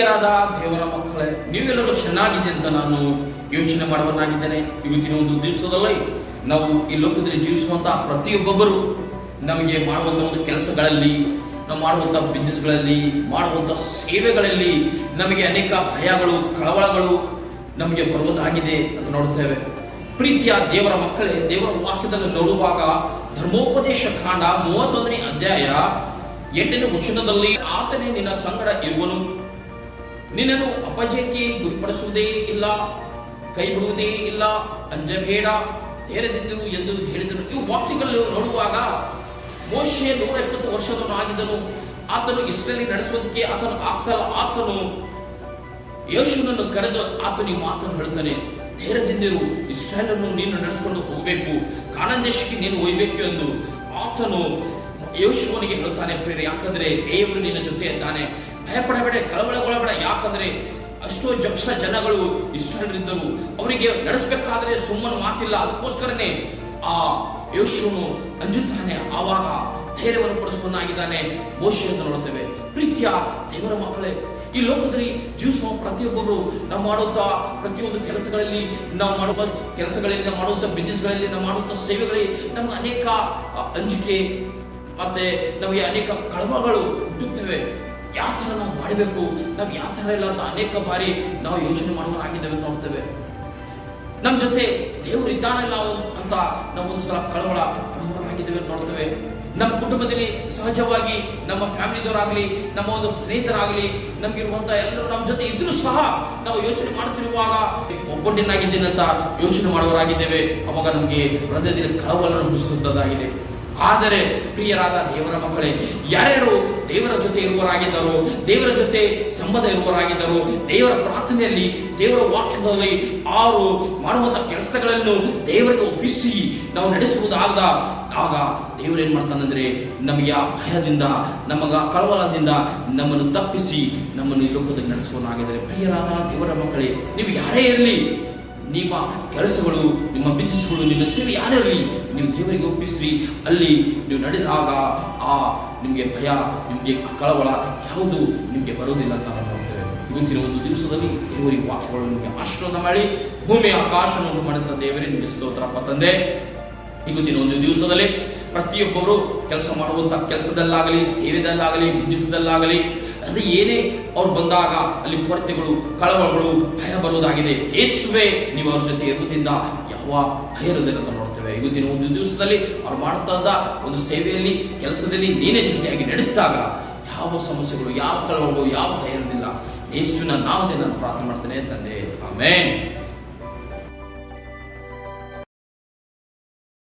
ದೇವರ ಮಕ್ಕಳೇ, ನೀವೆಲ್ಲರೂ ಚೆನ್ನಾಗಿದೆ ಅಂತ ನಾನು ಯೋಚನೆ ಮಾಡುವನಾಗಿದ್ದೇನೆ ಇವತ್ತಿನ ಒಂದು ದಿವಸದಲ್ಲಿ ನಾವು ಈ ಲೋಕದಲ್ಲಿ ಜೀವಿಸುವಂತಹ ಪ್ರತಿಯೊಬ್ಬೊಬ್ಬರು ನಮಗೆ ಮಾಡುವಂಥ ಒಂದು ಕೆಲಸಗಳಲ್ಲಿ, ನಾವು ಮಾಡುವಂಥ ಬಿಸ್ನೆಸ್ಗಳಲ್ಲಿ ಮಾಡುವಂಥ ಸೇವೆಗಳಲ್ಲಿ ನಮಗೆ ಅನೇಕ ಭಯಗಳು, ಕಳವಳಗಳು ನಮಗೆ ಬರುವುದಾಗಿದೆ ಅಂತ ನೋಡುತ್ತೇವೆ. ಪ್ರೀತಿಯ ದೇವರ ಮಕ್ಕಳೇ, ದೇವರ ವಾಕ್ಯದಲ್ಲಿ ನೋಡುವಾಗ ಧರ್ಮೋಪದೇಶ ಕಾಂಡ ಮೂವತ್ತೊಂದನೇ ಅಧ್ಯಾಯ ಎಂಟನೇ ವಚನದಲ್ಲಿ, ಆತನೇ ನಿನ್ನ ಸಂಗಡ ಇರುವನು. ನಿನ್ನನ್ನು ಅಪಜಯಕ್ಕೆ ಗುರಿಪಡಿಸುವುದೇ ಇಲ್ಲ ಕೈ ಬಿಡುವುದೇ ಇಲ್ಲ, ಅಂಜಬೇಡ ಧೈರ್ಯದಿಂದಿರು ಎಂದು ಹೇಳಿದನು. ಇವು ವಾಕ್ಯಗಳನ್ನು ನೋಡುವಾಗ ಮೋಶೆ ನೂರ ಇಪ್ಪತ್ತು ವರ್ಷದವನು ಆಗಿದ್ದನು ಆತನು ಇಸ್ರೇಲಿ ನಡೆಸುವುದಕ್ಕೆ ಆತನು ಆಗ್ತಲ್ಲ ಆತನು ಯೇಸುನನ್ನು ಕರೆದು ಆತನು ಈ ಮಾತನ್ನು ಹೇಳ್ತಾನೆ ಧೈರ್ಯದಿಂದಿರು ಇಸ್ರೇಲನ್ನು ನೀನು ನಡೆಸಿಕೊಂಡು ಹೋಗಬೇಕು ಕಾನಂದೇಶಕ್ಕೆ ದೇಶಕ್ಕೆ ನೀನು ಒಯ್ಯಬೇಕು ಎಂದು ಆತನು ಯೇಸುವನಿಗೆ ಹೇಳುತ್ತಾನೆ ಪ್ರೇರಿ ಯಾಕಂದ್ರೆ ದೇವರು ನಿನ್ನ ಜೊತೆ ಇದ್ದಾನೆ. ಭಯಪಡಬೇಡ, ಕಳವಳಗೊಳಬೇಡ. ಯಾಕಂದ್ರೆ ಅಷ್ಟೋ ಜಕ್ಷ ಜನಗಳು ಇಸ್ರಾಯೇಲರಿದ್ದರು ಅವರಿಗೆ ನಡೆಸಬೇಕಾದ್ರೆ ಸುಮ್ಮನೆ ಮಾತಿಲ್ಲ. ಅದಕ್ಕೋಸ್ಕರನೇ ಆ ಯೋಶುವನು ಅಂಜುತ್ತಾನೆ. ಆವಾಗ ಧೈರ್ಯವನ್ನು ಪಡಿಸ್ಕೊಂಡಾಗಿದ್ದಾನೆ ಅಂತ ನೋಡುತ್ತೇವೆ. ಪ್ರೀತಿಯ ದೇವರ ಮಕ್ಕಳೇ, ಈ ಲೋಕದಲ್ಲಿ ಜೀವಿಸುವ ಪ್ರತಿಯೊಬ್ಬರು ನಾವು ಮಾಡುವಂಥ ಪ್ರತಿಯೊಂದು ಕೆಲಸಗಳಲ್ಲಿ, ನಾವು ಮಾಡುವ ಕೆಲಸಗಳಲ್ಲಿ, ನಾವು ಮಾಡುವಂಥ ಬಿಸ್ನೆಸ್ಗಳಲ್ಲಿ ನಾವು ಮಾಡುವಂಥ ಸೇವೆಗಳಲ್ಲಿ ನಮ್ಗೆ ಅನೇಕ ಅಂಜಿಕೆ ಮತ್ತೆ ನಮಗೆ ಅನೇಕ ಕಳವಗಳು ಹುಟ್ಟುತ್ತವೆ. ಯಾವ ಥರ ನಾವು ಮಾಡಬೇಕು? ನಾವು ಯಾವ ಥರ ಇಲ್ಲ ಅಂತ ಅನೇಕ ಬಾರಿ ನಾವು ಯೋಚನೆ ಮಾಡುವರಾಗಿದ್ದೇವೆ ಅಂತ ನೋಡ್ತೇವೆ. ನಮ್ಮ ಜೊತೆ ದೇವರು ಇದ್ದಾನಲ್ಲ ನಾವು ಅಂತ ನಾವು ಒಂದು ಸಲ ಕಳವಳ ಪಡುವವರಾಗಿದ್ದೇವೆ ನೋಡ್ತೇವೆ. ನಮ್ಮ ಕುಟುಂಬದಲ್ಲಿ ಸಹಜವಾಗಿ ನಮ್ಮ ಫ್ಯಾಮಿಲಿದವರಾಗಲಿ, ನಮ್ಮ ಒಂದು ಸ್ನೇಹಿತರಾಗಲಿ ನಮಗಿರುವಂಥ ಎಲ್ಲರೂ ನಮ್ಮ ಜೊತೆ ಇದ್ರೂ ಸಹ ನಾವು ಯೋಚನೆ ಮಾಡುತ್ತಿರುವಾಗ ಒಗ್ಗಟ್ಟಿನಾಗಿದ್ದೇನೆ ಅಂತ ಯೋಚನೆ ಮಾಡುವವರಾಗಿದ್ದೇವೆ. ಅವಾಗ ನಮಗೆ ಹೃದಯದಲ್ಲಿ ಕಳವಳ ಹುಟ್ಟಿಸುತ್ತದಾಗಿದೆ ಆದರೆ ಪ್ರಿಯರಾದ ದೇವರ ಮಕ್ಕಳೇ, ಯಾರ್ಯಾರು ದೇವರ ಜೊತೆ ಇರುವವರಾಗಿದ್ದರು, ದೇವರ ಜೊತೆ ಸಂಬಂಧ ಇರುವವರಾಗಿದ್ದರು, ದೇವರ ಪ್ರಾರ್ಥನೆಯಲ್ಲಿ, ದೇವರ ವಾಕ್ಯದಲ್ಲಿ ಅವರು ಮಾಡುವಂಥ ಕೆಲಸಗಳನ್ನು ದೇವರಿಗೆ ಒಪ್ಪಿಸಿ ನಾವು ನಡೆಸುವುದಾದ, ಆಗ ದೇವರೇನು ಮಾಡ್ತಾನಂದ್ರೆ ನಮಗೆ ಆ ಭಯದಿಂದ, ನಮಗ ಕಳವಳದಿಂದ ನಮ್ಮನ್ನು ತಪ್ಪಿಸಿ ನಮ್ಮನ್ನು ಈ ಲೋಕದಲ್ಲಿ ನಡೆಸುವನಾಗಿದ್ದರೆ ಪ್ರಿಯರಾದ ದೇವರ ಮಕ್ಕಳೇ, ನೀವು ಯಾರೇ ಇರಲಿ, ನಿಮ್ಮ ಕೆಲಸಗಳು, ನಿಮ್ಮ ಬಿಸ್ನೆಸ್ಗಳು ನಿಮ್ಮ ಸೇವೆ ಯಾರೇ ಇರಲಿ ನೀವು ದೇವರಿಗೆ ಒಪ್ಪಿಸ್ರಿ. ಅಲ್ಲಿ ನೀವು ನಡೆದಾಗ ಆ ನಿಮಗೆ ಭಯ, ನಿಮಗೆ ಕಳವಳ ಯಾವುದು ನಿಮಗೆ ಬರೋದಿಲ್ಲ ಅಂತ ನಾವು ಇವತ್ತಿನ ಒಂದು ದಿವಸದಲ್ಲಿ ದೇವರಿಗೆ ವಾಕ್ಯಗಳು ನಿಮಗೆ ಆಶೀರ್ವಾದ ಮಾಡಿ ಭೂಮಿ ಆಕಾಶವನ್ನು ಮಾಡಿದಂಥ ದೇವರೇ, ನಿಮಗೆ ಸ್ತೋತ್ರಪ್ಪ ತಂದೆ ಇವತ್ತಿನ ಒಂದು ದಿವಸದಲ್ಲಿ ಪ್ರತಿಯೊಬ್ಬರು ಕೆಲಸ ಮಾಡುವಂಥ ಕೆಲಸದಲ್ಲಾಗಲಿ, ಸೇವೆದಲ್ಲಾಗಲಿ ಬಿಸ್ನೆಸ್ದಲ್ಲಾಗಲಿ ಅದು ಏನೇ ಅವ್ರು ಬಂದಾಗ ಅಲ್ಲಿ ಕೊರತೆಗಳು, ಕಳವಳಗಳು, ಭಯ ಬರುವುದಾಗಿದೆ. ಯೇಸುವೆ ನೀವು ಅವ್ರ ಜೊತೆ ಇರುವುದರಿಂದ ಯಾವ ಭಯ ಇರುವುದಿಲ್ಲ ಅಂತ ನೋಡ್ತೇವೆ ಇವತ್ತಿನ ಒಂದು ದಿವಸದಲ್ಲಿ ಅವ್ರು ಮಾಡ್ತಾ ಒಂದು ಸೇವೆಯಲ್ಲಿ, ಕೆಲಸದಲ್ಲಿ ನೀನೇ ಜೊತೆಯಾಗಿ ನಡೆಸಿದಾಗ ಯಾವ ಸಮಸ್ಯೆಗಳು, ಯಾವ ಕಳವಳಗಳು, ಯಾವ ಭಯ ಇರುವುದಿಲ್ಲ. ಯೇಸುವಿನ ನಾಮದಿಂದ ನಾನು ಪ್ರಾರ್ಥನೆ ಮಾಡ್ತೇನೆ ತಂದೆ. ಆಮೇನ್.